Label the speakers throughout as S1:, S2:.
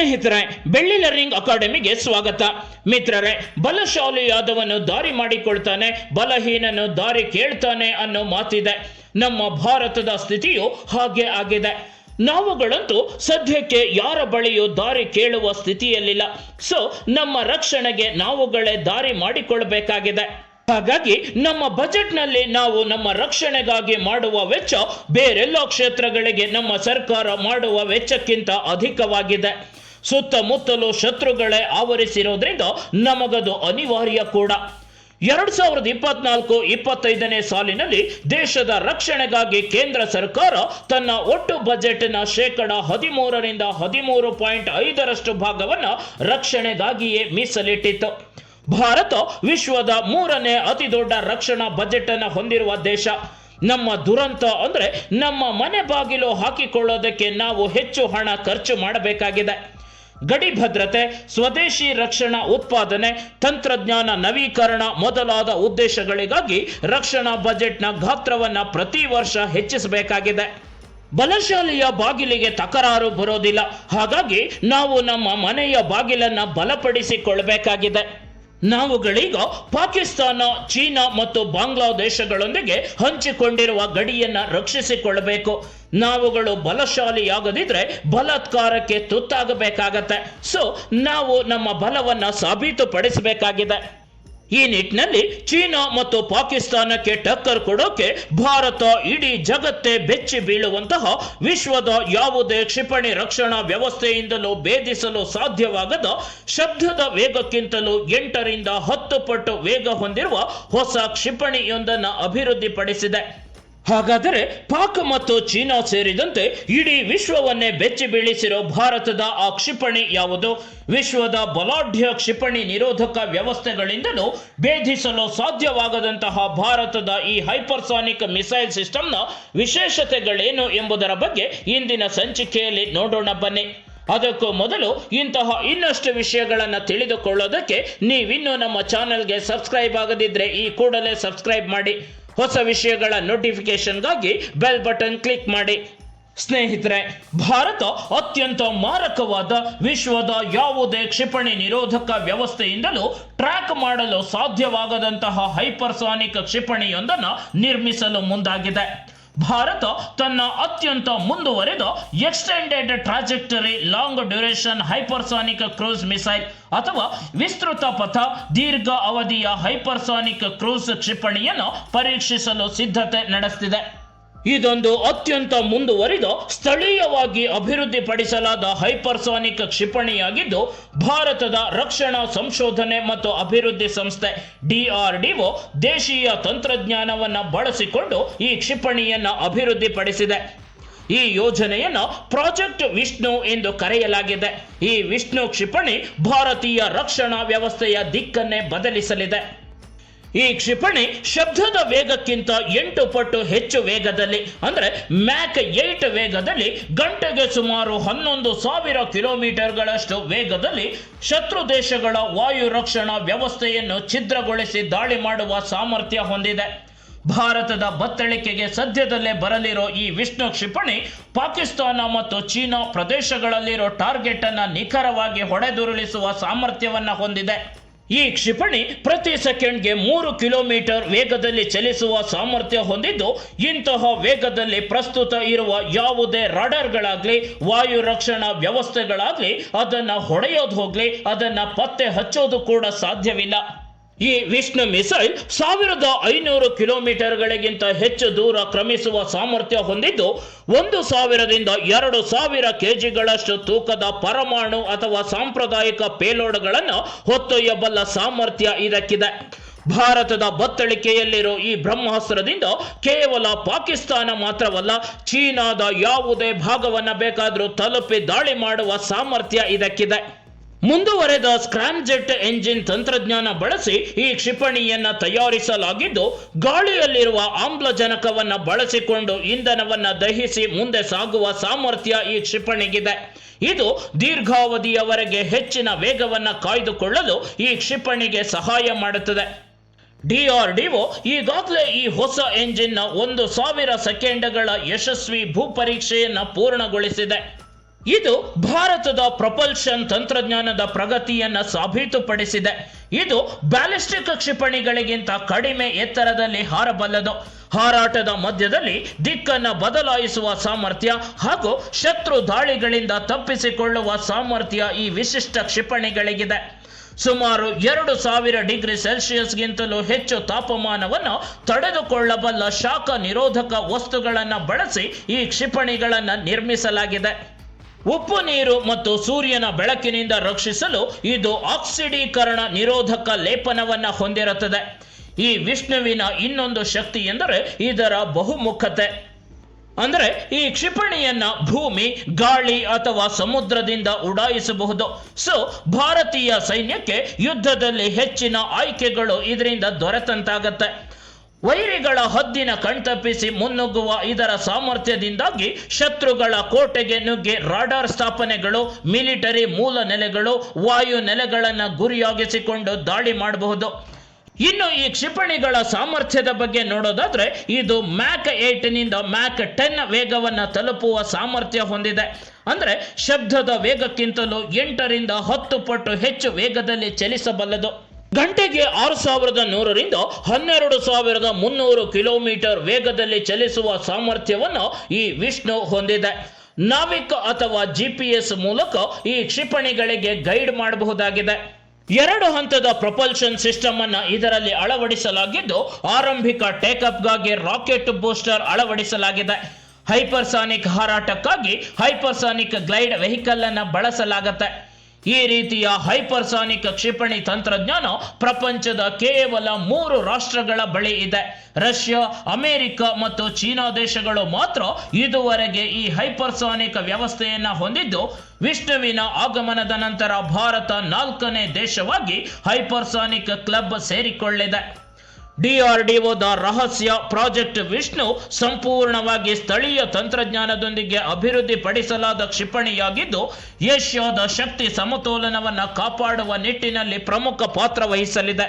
S1: ಸ್ನೇಹಿತರೆ ಬೆಳ್ಳಿ ಲರ್ನಿಂಗ್ ಅಕಾಡೆಮಿಗೆ ಸ್ವಾಗತ. ಮಿತ್ರರೇ ಬಲಶಾಲಿಯಾದವನು ದಾರಿ ಮಾಡಿಕೊಳ್ತಾನೆ, ಬಲಹೀನನು ದಾರಿ ಕೇಳ್ತಾನೆ ಅನ್ನೋ ಮಾತಿದೆ. ನಮ್ಮ ಭಾರತದ ಸ್ಥಿತಿಯು ಹಾಗೆ ಆಗಿದೆ. ನಾವುಗಳಂತೂ ಸದ್ಯಕ್ಕೆ ಯಾರ ಬಳಿಯೂ ದಾರಿ ಕೇಳುವ ಸ್ಥಿತಿಯಲ್ಲಿಲ್ಲ. ಸೊ, ನಮ್ಮ ರಕ್ಷಣೆಗೆ ನಾವುಗಳೇ ದಾರಿ ಮಾಡಿಕೊಳ್ಬೇಕಾಗಿದೆ. ಹಾಗಾಗಿ, ನಮ್ಮ ಬಜೆಟ್ನಲ್ಲಿ ನಾವು ನಮ್ಮ ರಕ್ಷಣೆಗಾಗಿ ಮಾಡುವ ವೆಚ್ಚ ಬೇರೆಲ್ಲ ಕ್ಷೇತ್ರಗಳಿಗೆ ನಮ್ಮ ಸರ್ಕಾರ ಮಾಡುವ ವೆಚ್ಚಕ್ಕಿಂತ ಅಧಿಕವಾಗಿದೆ. ಸುತ್ತಮುತ್ತಲು ಶತ್ರುಗಳೇ ಆವರಿಸಿರೋದ್ರಿಂದ ನಮಗದು ಅನಿವಾರ್ಯ ಕೂಡ. ಎರಡ್ ಸಾವಿರದ ಇಪ್ಪತ್ನಾಲ್ಕು ಇಪ್ಪತ್ತೈದನೇ ಸಾಲಿನಲ್ಲಿ ದೇಶದ ರಕ್ಷಣೆಗಾಗಿ ಕೇಂದ್ರ ಸರ್ಕಾರ ತನ್ನ ಒಟ್ಟು ಬಜೆಟ್ನ ಶೇಕಡ ಹದಿಮೂರರಿಂದ ಹದಿಮೂರು ಪಾಯಿಂಟ್ ಐದರಷ್ಟು ಭಾಗವನ್ನು ರಕ್ಷಣೆಗಾಗಿಯೇ ಮೀಸಲಿಟ್ಟಿತ್ತು. ಭಾರತ ವಿಶ್ವದ ಮೂರನೇ ಅತಿ ದೊಡ್ಡ ರಕ್ಷಣಾ ಬಜೆಟ್ ಅನ್ನು ಹೊಂದಿರುವ ದೇಶ. ನಮ್ಮ ದುರಂತ ಅಂದ್ರೆ ನಮ್ಮ ಮನೆ ಬಾಗಿಲು ಹಾಕಿಕೊಳ್ಳೋದಕ್ಕೆ ನಾವು ಹೆಚ್ಚು ಹಣ ಖರ್ಚು ಮಾಡಬೇಕಾಗಿದೆ. ಗಡಿ ಭದ್ರತೆ ಸ್ವದೇಶಿ ರಕ್ಷಣಾ ಉತ್ಪಾದನೆ, ತಂತ್ರಜ್ಞಾನ ನವೀಕರಣ ಮೊದಲಾದ ಉದ್ದೇಶಗಳಿಗಾಗಿ ರಕ್ಷಣಾ ಬಜೆಟ್ನ ಗಾತ್ರವನ್ನ ಪ್ರತಿ ವರ್ಷ ಹೆಚ್ಚಿಸಬೇಕಾಗಿದೆ. ಬಲಶಾಲಿಯ ಬಾಗಿಲಿಗೆ ತಕರಾರು ಬರೋದಿಲ್ಲ. ಹಾಗಾಗಿ ನಾವು ನಮ್ಮ ಮನೆಯ ಬಾಗಿಲನ್ನು ಬಲಪಡಿಸಿಕೊಳ್ಳಬೇಕಾಗಿದೆ. ನಾವುಗಳೀಗ ಪಾಕಿಸ್ತಾನ, ಚೀನಾ ಮತ್ತು ಬಾಂಗ್ಲಾದೇಶಗಳೊಂದಿಗೆ ಹಂಚಿಕೊಂಡಿರುವ ಗಡಿಯನ್ನ ರಕ್ಷಿಸಿಕೊಳ್ಳಬೇಕು. ನಾವುಗಳು ಬಲಶಾಲಿಯಾಗದಿದ್ರೆ ಬಲಾತ್ಕಾರಕ್ಕೆ ತುತ್ತಾಗಬೇಕಾಗತ್ತೆ. ಸೊ ನಾವು ನಮ್ಮ ಬಲವನ್ನ ಸಾಬೀತುಪಡಿಸಬೇಕಾಗಿದೆ. ಈ ನಿಟ್ಟಿನಲ್ಲಿ ಚೀನಾ ಮತ್ತು ಪಾಕಿಸ್ತಾನಕ್ಕೆ ಟಕ್ಕರ್ ಕೊಡೋಕೆ ಭಾರತ ಇಡೀ ಜಗತ್ತೇ ಬೆಚ್ಚಿ ಬೀಳುವಂತಹ ವಿಶ್ವದ ಯಾವುದೇ ಕ್ಷಿಪಣಿ ರಕ್ಷಣಾ ವ್ಯವಸ್ಥೆಯಿಂದಲೂ ಭೇದಿಸಲು ಸಾಧ್ಯವಾಗದ ಶಬ್ದದ ವೇಗಕ್ಕಿಂತಲೂ ಎಂಟರಿಂದ ಹತ್ತು ಪಟ್ಟು ವೇಗ ಹೊಂದಿರುವ ಹೊಸ ಕ್ಷಿಪಣಿಯೊಂದನ್ನು ಅಭಿವೃದ್ಧಿಪಡಿಸಿದೆ. ಹಾಗಾದರೆ ಪಾಕ್ ಮತ್ತು ಚೀನಾ ಸೇರಿದಂತೆ ಇಡೀ ವಿಶ್ವವನ್ನೇ ಬೆಚ್ಚಿ ಬೀಳಿಸಿರೋ ಭಾರತದ ಆ ಕ್ಷಿಪಣಿ ಯಾವುದು? ವಿಶ್ವದ ಬಲಾಢ್ಯ ಕ್ಷಿಪಣಿ ನಿರೋಧಕ ವ್ಯವಸ್ಥೆಗಳಿಂದಲೂ ಭೇದಿಸಲು ಸಾಧ್ಯವಾಗದಂತಹ ಭಾರತದ ಈ ಹೈಪರ್ಸಾನಿಕ್ ಮಿಸೈಲ್ ಸಿಸ್ಟಮ್ನ ವಿಶೇಷತೆಗಳೇನು ಎಂಬುದರ ಬಗ್ಗೆ ಇಂದಿನ ಸಂಚಿಕೆಯಲ್ಲಿ ನೋಡೋಣ ಬನ್ನಿ. ಅದಕ್ಕೂ ಮೊದಲು ಇಂತಹ ಇನ್ನಷ್ಟು ವಿಷಯಗಳನ್ನು ತಿಳಿದುಕೊಳ್ಳೋದಕ್ಕೆ ನೀವಿನ್ನೂ ನಮ್ಮ ಚಾನೆಲ್ಗೆ ಸಬ್ಸ್ಕ್ರೈಬ್ ಆಗದಿದ್ದರೆ ಈ ಕೂಡಲೇ ಸಬ್ಸ್ಕ್ರೈಬ್ ಮಾಡಿ. ಹೊಸ ವಿಷಯಗಳ ನೋಟಿಫಿಕೇಶನ್ಗಾಗಿ ಬೆಲ್ ಬಟನ್ ಕ್ಲಿಕ್ ಮಾಡಿ. ಸ್ನೇಹಿತರೆ, ಭಾರತ ಅತ್ಯಂತ ಮಾರಕವಾದ ವಿಶ್ವದ ಯಾವುದೇ ಕ್ಷಿಪಣಿ ನಿರೋಧಕ ವ್ಯವಸ್ಥೆಯಿಂದಲೂ ಟ್ರ್ಯಾಕ್ ಮಾಡಲು ಸಾಧ್ಯವಾಗದಂತಹ ಹೈಪರ್ಸಾನಿಕ್ ಕ್ಷಿಪಣಿಯೊಂದನ್ನು ನಿರ್ಮಿಸಲು ಮುಂದಾಗಿದೆ. ಭಾರತ ತನ್ನ ಅತ್ಯಂತ ಮುಂದುವರೆದ extended trajectory long duration hypersonic cruise missile ಅಥವಾ ವಿಸ್ತೃತ ಪಥ, ದೀರ್ಘ ಅವಧಿಯ ಹೈಪರ್ಸಾನಿಕ್ ಕ್ರೂಸ್ ಕ್ಷಿಪಣಿಯನ್ನು ಪರೀಕ್ಷಿಸಲು ಸಿದ್ಧತೆ ನಡೆಸುತ್ತಿದೆ ಇದೊಂದು ಅತ್ಯಂತ ಮುಂದುವರಿದ ಸ್ಥಳೀಯವಾಗಿ ಅಭಿವೃದ್ಧಿಪಡಿಸಲಾದ ಹೈಪರ್ಸಾನಿಕ್ ಕ್ಷಿಪಣಿಯಾಗಿದ್ದು, ಭಾರತದ ರಕ್ಷಣಾ ಸಂಶೋಧನೆ ಮತ್ತು ಅಭಿವೃದ್ಧಿ ಸಂಸ್ಥೆ ಡಿಆರ್ಡಿಒ ದೇಶೀಯ ತಂತ್ರಜ್ಞಾನವನ್ನು ಬಳಸಿಕೊಂಡು ಈ ಕ್ಷಿಪಣಿಯನ್ನು ಅಭಿವೃದ್ಧಿಪಡಿಸಿದೆ. ಈ ಯೋಜನೆಯನ್ನು ಪ್ರಾಜೆಕ್ಟ್ ವಿಷ್ಣು ಎಂದು ಕರೆಯಲಾಗಿದೆ. ಈ ವಿಷ್ಣು ಕ್ಷಿಪಣಿ ಭಾರತೀಯ ರಕ್ಷಣಾ ವ್ಯವಸ್ಥೆಯ ದಿಕ್ಕನ್ನೇ ಬದಲಿಸಲಿದೆ. ಈ ಕ್ಷಿಪಣಿ ಶಬ್ದದ ವೇಗಕ್ಕಿಂತ ಎಂಟು ಪಟ್ಟು ಹೆಚ್ಚು ವೇಗದಲ್ಲಿ, ಅಂದರೆ ಮ್ಯಾಕ್ ಏಟ್ ವೇಗದಲ್ಲಿ, ಗಂಟೆಗೆ ಸುಮಾರು ಹನ್ನೊಂದು ಸಾವಿರ ಕಿಲೋಮೀಟರ್ಗಳಷ್ಟು ವೇಗದಲ್ಲಿ ಶತ್ರು ದೇಶಗಳ ವಾಯು ರಕ್ಷಣಾ ವ್ಯವಸ್ಥೆಯನ್ನು ಛಿದ್ರಗೊಳಿಸಿ ದಾಳಿ ಮಾಡುವ ಸಾಮರ್ಥ್ಯ ಹೊಂದಿದೆ. ಭಾರತದ ಬತ್ತಳಿಕೆಗೆ ಸದ್ಯದಲ್ಲೇ ಬರಲಿರೋ ಈ ವಿಷ್ಣು ಕ್ಷಿಪಣಿ ಪಾಕಿಸ್ತಾನ ಮತ್ತು ಚೀನಾ ಪ್ರದೇಶಗಳಲ್ಲಿರೋ ಟಾರ್ಗೆಟ್ ಅನ್ನು ನಿಖರವಾಗಿ ಹೊಡೆದುರುಳಿಸುವ ಸಾಮರ್ಥ್ಯವನ್ನು ಹೊಂದಿದೆ. ಈ ಕ್ಷಿಪಣಿ ಪ್ರತಿ ಸೆಕೆಂಡ್ಗೆ ಮೂರು ಕಿಲೋಮೀಟರ್ ವೇಗದಲ್ಲಿ ಚಲಿಸುವ ಸಾಮರ್ಥ್ಯ ಹೊಂದಿದ್ದು, ಇಂತಹ ವೇಗದಲ್ಲಿ ಪ್ರಸ್ತುತ ಇರುವ ಯಾವುದೇ ರಡರ್ಗಳಾಗ್ಲಿ, ವಾಯು ರಕ್ಷಣಾ ವ್ಯವಸ್ಥೆಗಳಾಗ್ಲಿ, ಅದನ್ನ ಹೊಡೆಯೋದು ಹೋಗ್ಲಿ, ಅದನ್ನ ಪತ್ತೆ ಹಚ್ಚೋದು ಕೂಡ ಸಾಧ್ಯವಿಲ್ಲ. ಈ ವಿಷ್ಣು ಮಿಸೈಲ್ ಸಾವಿರದ ಐನೂರು ಕಿಲೋಮೀಟರ್ಗಳಿಗಿಂತ ಹೆಚ್ಚು ದೂರ ಕ್ರಮಿಸುವ ಸಾಮರ್ಥ್ಯ ಹೊಂದಿದ್ದು, ಒಂದು ಸಾವಿರದಿಂದ ಎರಡು ಸಾವಿರ ಕೆಜಿಗಳಷ್ಟು ತೂಕದ ಪರಮಾಣು ಅಥವಾ ಸಾಂಪ್ರದಾಯಿಕ ಪೇಲೋಡ್ಗಳನ್ನು ಹೊತ್ತೊಯ್ಯಬಲ್ಲ ಸಾಮರ್ಥ್ಯ ಇದಕ್ಕಿದೆ. ಭಾರತದ ಬತ್ತಳಿಕೆಯಲ್ಲಿರೋ ಈ ಬ್ರಹ್ಮಾಸ್ತ್ರದಿಂದ ಕೇವಲ ಪಾಕಿಸ್ತಾನ ಮಾತ್ರವಲ್ಲ, ಚೀನಾದ ಯಾವುದೇ ಭಾಗವನ್ನು ಬೇಕಾದರೂ ತಲುಪಿ ದಾಳಿ ಮಾಡುವ ಸಾಮರ್ಥ್ಯ ಇದಕ್ಕಿದೆ. ಮುಂದುವರೆದ ಸ್ಕ್ರಾಮ್ಜೆಟ್ ಎಂಜಿನ್ ತಂತ್ರಜ್ಞಾನ ಬಳಸಿ ಈ ಕ್ಷಿಪಣಿಯನ್ನ ತಯಾರಿಸಲಾಗಿದ್ದು, ಗಾಳಿಯಲ್ಲಿರುವ ಆಮ್ಲಜನಕವನ್ನ ಬಳಸಿಕೊಂಡು ಇಂಧನವನ್ನ ದಹಿಸಿ ಮುಂದೆ ಸಾಗುವ ಸಾಮರ್ಥ್ಯ ಈ ಕ್ಷಿಪಣಿಗಿದೆ. ಇದು ದೀರ್ಘಾವಧಿಯವರೆಗೆ ಹೆಚ್ಚಿನ ವೇಗವನ್ನ ಕಾಯ್ದುಕೊಳ್ಳಲು ಈ ಕ್ಷಿಪಣಿಗೆ ಸಹಾಯ ಮಾಡುತ್ತದೆ. ಡಿಆರ್ಡಿಒ ಈಗಾಗಲೇ ಈ ಹೊಸ ಎಂಜಿನ್ನ ಒಂದು ಸಾವಿರ ಸೆಕೆಂಡ್ಗಳ ಯಶಸ್ವಿ ಭೂಪರೀಕ್ಷೆಯನ್ನು ಪೂರ್ಣಗೊಳಿಸಿದೆ. ಇದು ಭಾರತದ ಪ್ರೊಪಲ್ಷನ್ ತಂತ್ರಜ್ಞಾನದ ಪ್ರಗತಿಯನ್ನು ಸಾಬೀತುಪಡಿಸಿದೆ. ಇದು ಬ್ಯಾಲಿಸ್ಟಿಕ್ ಕ್ಷಿಪಣಿಗಳಿಗಿಂತ ಕಡಿಮೆ ಎತ್ತರದಲ್ಲಿ ಹಾರಬಲ್ಲದು. ಹಾರಾಟದ ಮಧ್ಯದಲ್ಲಿ ದಿಕ್ಕನ್ನ ಬದಲಾಯಿಸುವ ಸಾಮರ್ಥ್ಯ ಹಾಗೂ ಶತ್ರು ದಾಳಿಗಳಿಂದ ತಪ್ಪಿಸಿಕೊಳ್ಳುವ ಸಾಮರ್ಥ್ಯ ಈ ವಿಶಿಷ್ಟ ಕ್ಷಿಪಣಿಗಳಿಗಿದೆ. ಸುಮಾರು ಎರಡು ಸಾವಿರ ಡಿಗ್ರಿ ಸೆಲ್ಸಿಯಸ್ಗಿಂತಲೂ ಹೆಚ್ಚು ತಾಪಮಾನವನ್ನು ತಡೆದುಕೊಳ್ಳಬಲ್ಲ ಶಾಖ ನಿರೋಧಕ ವಸ್ತುಗಳನ್ನು ಬಳಸಿ ಈ ಕ್ಷಿಪಣಿಗಳನ್ನು ನಿರ್ಮಿಸಲಾಗಿದೆ. ಉಪ್ಪು ನೀರು ಮತ್ತು ಸೂರ್ಯನ ಬೆಳಕಿನಿಂದ ರಕ್ಷಿಸಲು ಇದು ಆಕ್ಸಿಡೀಕರಣ ನಿರೋಧಕ ಲೇಪನವನ್ನ ಹೊಂದಿರುತ್ತದೆ. ಈ ವಿಷ್ಣುವಿನ ಇನ್ನೊಂದು ಶಕ್ತಿ ಎಂದರೆ ಇದರ ಬಹುಮುಖತೆ. ಅಂದರೆ ಈ ಕ್ಷಿಪಣಿಯನ್ನ ಭೂಮಿ, ಗಾಳಿ ಅಥವಾ ಸಮುದ್ರದಿಂದ ಉಡಾಯಿಸಬಹುದು. ಸೊ ಭಾರತೀಯ ಸೈನ್ಯಕ್ಕೆ ಯುದ್ಧದಲ್ಲಿ ಹೆಚ್ಚಿನ ಆಯ್ಕೆಗಳು ಇದರಿಂದ ದೊರೆತಂತಾಗತ್ತೆ. ವೈರಿಗಳ ಹದ್ದಿನ ಕಣ್ತಪ್ಪಿಸಿ ಮುನ್ನುಗ್ಗುವ ಇದರ ಸಾಮರ್ಥ್ಯದಿಂದಾಗಿ ಶತ್ರುಗಳ ಕೋಟೆಗೆ ನುಗ್ಗಿ ರಾಡಾರ್ ಸ್ಥಾಪನೆಗಳು, ಮಿಲಿಟರಿ ಮೂಲ ನೆಲೆಗಳು ವಾಯು ನೆಲೆಗಳನ್ನು ಗುರಿಯಾಗಿಸಿಕೊಂಡು ದಾಳಿ ಮಾಡಬಹುದು. ಇನ್ನು ಈ ಕ್ಷಿಪಣಿಗಳ ಸಾಮರ್ಥ್ಯದ ಬಗ್ಗೆ ನೋಡೋದಾದ್ರೆ, ಇದು ಮ್ಯಾಕ್ ಏಟ್ನಿಂದ ಮ್ಯಾಕ್ ಟೆನ್ ವೇಗವನ್ನು ತಲುಪುವ ಸಾಮರ್ಥ್ಯ ಹೊಂದಿದೆ. ಅಂದರೆ ಶಬ್ದದ ವೇಗಕ್ಕಿಂತಲೂ ಎಂಟರಿಂದ ಹತ್ತು ಪಟ್ಟು ಹೆಚ್ಚು ವೇಗದಲ್ಲಿ ಚಲಿಸಬಲ್ಲದು. ಗಂಟೆಗೆ ಆರು ಸಾವಿರದ ನೂರರಿಂದ ಹನ್ನೆರಡು ಸಾವಿರದ ಮುನ್ನೂರು ಕಿಲೋಮೀಟರ್ ವೇಗದಲ್ಲಿ ಚಲಿಸುವ ಸಾಮರ್ಥ್ಯವನ್ನು ಈ ವಿಷ್ಣು ಹೊಂದಿದೆ. ನಾವಿಕ್ ಅಥವಾ ಜಿಪಿಎಸ್ ಮೂಲಕ ಈ ಕ್ಷಿಪಣಿಗಳಿಗೆ ಗೈಡ್ ಮಾಡಬಹುದಾಗಿದೆ. ಎರಡು ಹಂತದ ಪ್ರೊಪಲ್ಷನ್ ಸಿಸ್ಟಮ್ ಅನ್ನ ಇದರಲ್ಲಿ ಅಳವಡಿಸಲಾಗಿದ್ದು, ಆರಂಭಿಕ ಟೇಕಪ್ಗಾಗಿ ರಾಕೆಟ್ ಬೂಸ್ಟರ್ ಅಳವಡಿಸಲಾಗಿದೆ. ಹೈಪರ್ಸಾನಿಕ್ ಹಾರಾಟಕ್ಕಾಗಿ ಹೈಪರ್ಸಾನಿಕ್ ಗ್ಲೈಡ್ ವೆಹಿಕಲ್ ಅನ್ನು ಬಳಸಲಾಗುತ್ತೆ. ಈ ರೀತಿಯ ಹೈಪರ್ಸಾನಿಕ್ ಕ್ಷಿಪಣಿ ತಂತ್ರಜ್ಞಾನ ಪ್ರಪಂಚದ ಕೇವಲ ಮೂರು ರಾಷ್ಟ್ರಗಳ ಬಳಿ ಇದೆ. ರಷ್ಯಾ, ಅಮೆರಿಕ ಮತ್ತು ಚೀನಾ ದೇಶಗಳು ಮಾತ್ರ ಇದುವರೆಗೆ ಈ ಹೈಪರ್ಸಾನಿಕ್ ವ್ಯವಸ್ಥೆಯನ್ನ ಹೊಂದಿದ್ದು, ವಿಷ್ಣುವಿನ ಆಗಮನದ ನಂತರ ಭಾರತ ನಾಲ್ಕನೇ ದೇಶವಾಗಿ ಹೈಪರ್ಸಾನಿಕ್ ಕ್ಲಬ್ ಸೇರಿಕೊಳ್ಳಿದೆ. ಡಿಆರ್ಡಿಒದ ರಹಸ್ಯ ಪ್ರಾಜೆಕ್ಟ್ ವಿಷ್ಣು ಸಂಪೂರ್ಣವಾಗಿ ಸ್ಥಳೀಯ ತಂತ್ರಜ್ಞಾನದೊಂದಿಗೆ ಅಭಿವೃದ್ಧಿಪಡಿಸಲಾದ ಕ್ಷಿಪಣಿಯಾಗಿದ್ದು, ಏಷ್ಯಾದ ಶಕ್ತಿ ಸಮತೋಲನವನ್ನು ಕಾಪಾಡುವ ನಿಟ್ಟಿನಲ್ಲಿ ಪ್ರಮುಖ ಪಾತ್ರ ವಹಿಸಲಿದೆ.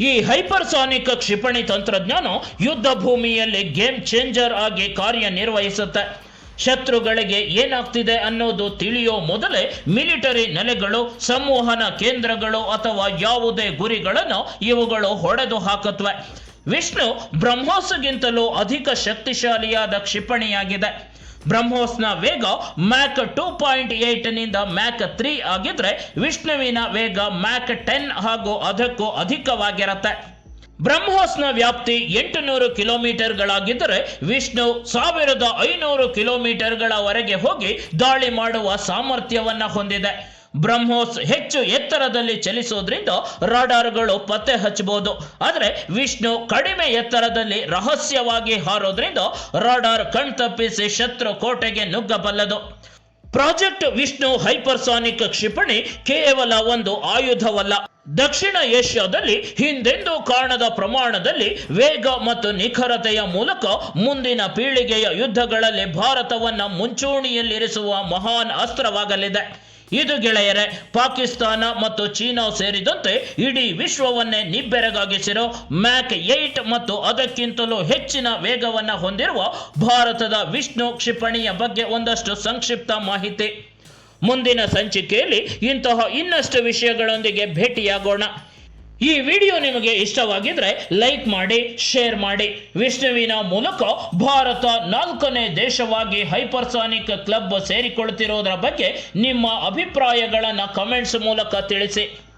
S1: ಈ ಹೈಪರ್ಸಾನಿಕ್ ಕ್ಷಿಪಣಿ ತಂತ್ರಜ್ಞಾನ ಯುದ್ಧ ಭೂಮಿಯಲ್ಲಿ ಗೇಮ್ ಚೇಂಜರ್ ಆಗಿ ಕಾರ್ಯನಿರ್ವಹಿಸುತ್ತೆ. ಶತ್ರುಗಳಿಗೆ ಏನಾಗ್ತಿದೆ ಅನ್ನೋದು ತಿಳಿಯೋ ಮೊದಲೇ ಮಿಲಿಟರಿ ನೆಲೆಗಳು ಸಂವಹನ ಕೇಂದ್ರಗಳು ಅಥವಾ ಯಾವುದೇ ಗುರಿಗಳನ್ನು ಇವುಗಳು ಹೊಡೆದು ಹಾಕುತ್ತವೆ. ವಿಷ್ಣು ಬ್ರಹ್ಮೋಸ್ಗಿಂತಲೂ ಅಧಿಕ ಶಕ್ತಿಶಾಲಿಯಾದ ಕ್ಷಿಪಣಿಯಾಗಿದೆ. ಬ್ರಹ್ಮೋಸ್ನ ವೇಗ ಮ್ಯಾಕ್ ಟೂ ಪಾಯಿಂಟ್ ಏಟ್ನಿಂದ ಮ್ಯಾಕ್ ತ್ರೀ ಆಗಿದ್ರೆ ವಿಷ್ಣುವಿನ ವೇಗ ಮ್ಯಾಕ್ ಟೆನ್ ಹಾಗೂ ಅದಕ್ಕೂ ಅಧಿಕವಾಗಿರುತ್ತೆ. ಬ್ರಹ್ಮೋಸ್ನ ವ್ಯಾಪ್ತಿ ಎಂಟುನೂರು ಕಿಲೋಮೀಟರ್ಗಳಾಗಿದ್ದರೆ ವಿಷ್ಣು ಸಾವಿರದ ಐನೂರು ಕಿಲೋಮೀಟರ್ಗಳವರೆಗೆ ಹೋಗಿ ದಾಳಿ ಮಾಡುವ ಸಾಮರ್ಥ್ಯವನ್ನ ಹೊಂದಿದೆ. ಬ್ರಹ್ಮೋಸ್ ಹೆಚ್ಚು ಎತ್ತರದಲ್ಲಿ ಚಲಿಸೋದ್ರಿಂದ ರಾಡಾರ್ಗಳು ಪತ್ತೆ ಹಚ್ಚಬಹುದು. ಆದರೆ ವಿಷ್ಣು ಕಡಿಮೆ ಎತ್ತರದಲ್ಲಿ ರಹಸ್ಯವಾಗಿ ಹಾರೋದ್ರಿಂದ ರಾಡಾರ್ ಕಣ್ತಪ್ಪಿಸಿ ಶತ್ರು ಕೋಟೆಗೆ ನುಗ್ಗಬಲ್ಲದು. ಪ್ರಾಜೆಕ್ಟ್ ವಿಷ್ಣು ಹೈಪರ್ಸಾನಿಕ್ ಕ್ಷಿಪಣಿ ಕೇವಲ ಒಂದು ಆಯುಧವಲ್ಲ. ದಕ್ಷಿಣ ಏಷ್ಯಾದಲ್ಲಿ ಹಿಂದೆಂದೂ ಕಾಣದ ಪ್ರಮಾಣದಲ್ಲಿ ವೇಗ ಮತ್ತು ನಿಖರತೆಯ ಮೂಲಕ ಮುಂದಿನ ಪೀಳಿಗೆಯ ಯುದ್ಧಗಳಲ್ಲಿ ಭಾರತವನ್ನು ಮುಂಚೂಣಿಯಲ್ಲಿರಿಸುವ ಮಹಾನ್ ಅಸ್ತ್ರವಾಗಲಿದೆ. ಇದು ಗೆಳೆಯರೆ, ಪಾಕಿಸ್ತಾನ ಮತ್ತು ಚೀನಾ ಸೇರಿದಂತೆ ಇಡೀ ವಿಶ್ವವನ್ನೇ ನಿಬ್ಬೆರಗಾಗಿಸಿರೋ ಮ್ಯಾಕ್ ಏಟ್ ಮತ್ತು ಅದಕ್ಕಿಂತಲೂ ಹೆಚ್ಚಿನ ವೇಗವನ್ನು ಹೊಂದಿರುವ ಭಾರತದ ವಿಷ್ಣು ಕ್ಷಿಪಣಿಯ ಬಗ್ಗೆ ಒಂದಷ್ಟು ಸಂಕ್ಷಿಪ್ತ ಮಾಹಿತಿ. ಮುಂದಿನ ಸಂಚಿಕೆಯಲ್ಲಿ ಇಂತಹ ಇನ್ನಷ್ಟು ವಿಷಯಗಳೊಂದಿಗೆ ಭೇಟಿಯಾಗೋಣ. ಈ ವಿಡಿಯೋ ನಿಮಗೆ ಇಷ್ಟವಾಗಿದ್ರೆ ಲೈಕ್ ಮಾಡಿ, ಶೇರ್ ಮಾಡಿ. ವಿಷ್ಣುವಿನ ಮೂಲಕ ಭಾರತ ನಾಲ್ಕನೇ ದೇಶವಾಗಿ ಹೈಪರ್ಸಾನಿಕ್ ಕ್ಲಬ್ ಸೇರಿಕೊಳ್ತಿರೋದ್ರ ಬಗ್ಗೆ ನಿಮ್ಮ ಅಭಿಪ್ರಾಯಗಳನ್ನು ಕಮೆಂಟ್ಸ್ ಮೂಲಕ ತಿಳಿಸಿ.